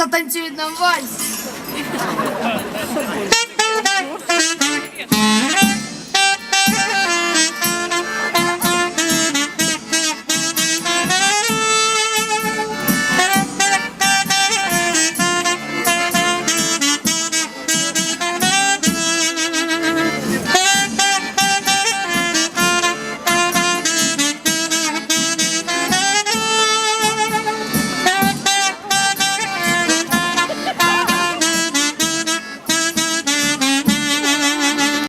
затанцюють на вальс.